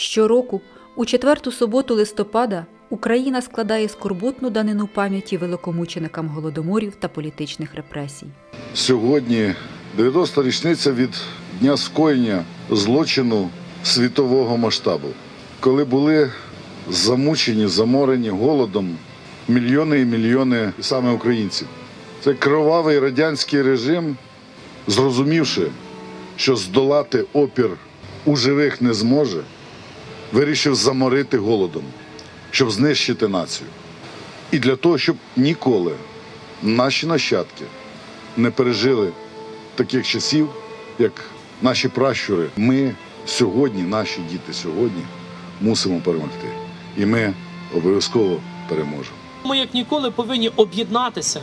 Щороку, у четверту суботу листопада, Україна складає скорботну данину пам'яті великомученикам голодоморів та політичних репресій. Сьогодні 90-та річниця від дня скоєння злочину світового масштабу, коли були замучені, заморені голодом мільйони і мільйони саме українців. Це кровавий радянський режим, зрозумівши, що здолати опір у живих не зможе, вирішив заморити голодом, щоб знищити націю. І для того, щоб ніколи наші нащадки не пережили таких часів, як наші пращури. Ми сьогодні, наші діти сьогодні, мусимо перемогти. І ми обов'язково переможемо. Ми як ніколи повинні об'єднатися,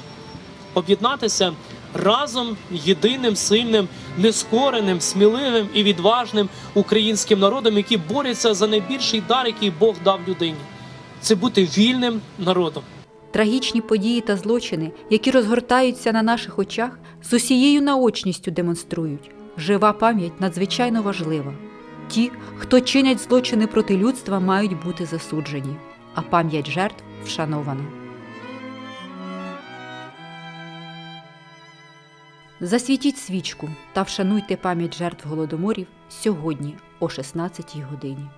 об'єднатися разом єдиним, сильним, нескореним, сміливим і відважним українським народом, які борються за найбільший дар, який Бог дав людині. Це бути вільним народом. Трагічні події та злочини, які розгортаються на наших очах, з усією наочністю демонструють. Жива пам'ять надзвичайно важлива. Ті, хто чинять злочини проти людства, мають бути засуджені, а пам'ять жертв вшанована. Засвітіть свічку та вшануйте пам'ять жертв голодоморів сьогодні о 16 годині.